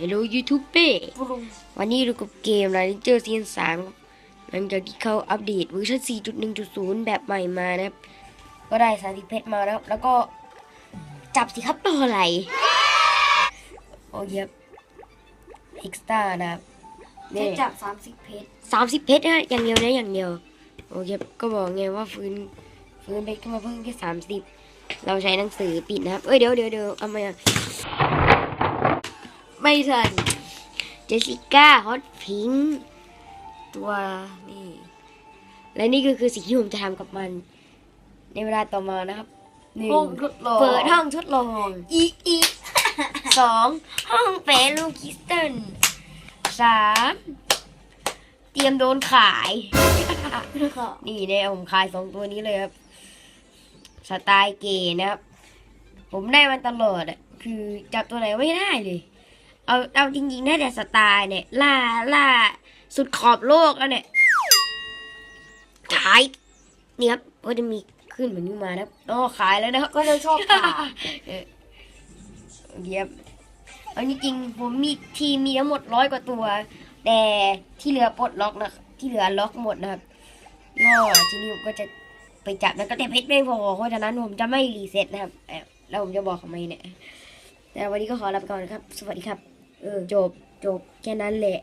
Hello YouTube เป้วันนี้เรากับเกม Ranger Season 3ครับหลังจากที่เขาอัปเดตเวอร์ชัน4.1.0 แบบใหม่มานะครับ ก็ได้สาธิตเพชรมานะครับแล้วก็จับสิครับต่ออะไร โอ้ยบเอ็กซ์ต้านะครับเพนี่ชรจับสามสิบเพชรสามสิบเพชรนะอย่างเดียวนะอย่างเดียว โอเคก็บอกไงว่าฟื้นฟื้นเพชรขึ้นมาเพิ่งแค่สามสิบเราใช้หนังสือปิดนะครับ เอ้ยเดี๋ยวเดี๋ยวเดี๋ยวเอามา ไม่ทันเจสสิก้าฮอตพิงตัวนี่ และนี่ก็คือสิ่งที่ผมจะทำกับมัน ในเวลาต่อมานะครับหนึ่งห้องทดลอง เปิดห้องทดลองอีอีสองห้องแปรรูปคริสตัลสามเตรียมโดนขาย นี่เนี่ยผมขายสองตัวนี้เลยครับ สไตล์เก๋นะครับ ผมได้มันตลอดอะคือจับตัวไหนไม่ได้เลย เอาเอาจริงๆได้แต่สไตล์เนี่ย ล่าล่าสุดขอบโลกแล้วเนี่ยขายนี่ครับก็จะมีขึ้นเหมือนนี้มานะครับอ๋อขายแล้วนะครับก็เลยชอบผ่าเออเยี่ยมเอาจริงๆผมมีทีมมีทั้งหมดร้อยกว่าตัว แต่ที่เหลือปลดล็อกนะที่เหลือล็อกหมดนะครับก็ทีนี้ผมก็จะไปจับแล้วก็แต่เพชรไม่พอเพราะฉะนั้นผมจะไม่รีเซ็ตนะครับเอ้าแล้วผมจะบอกทำไมเนี่ยแต่วันนี้ก็ขอลาไปก่อนนะครับ สวัสดีครับ เออจบจบแค่นั้นแหละ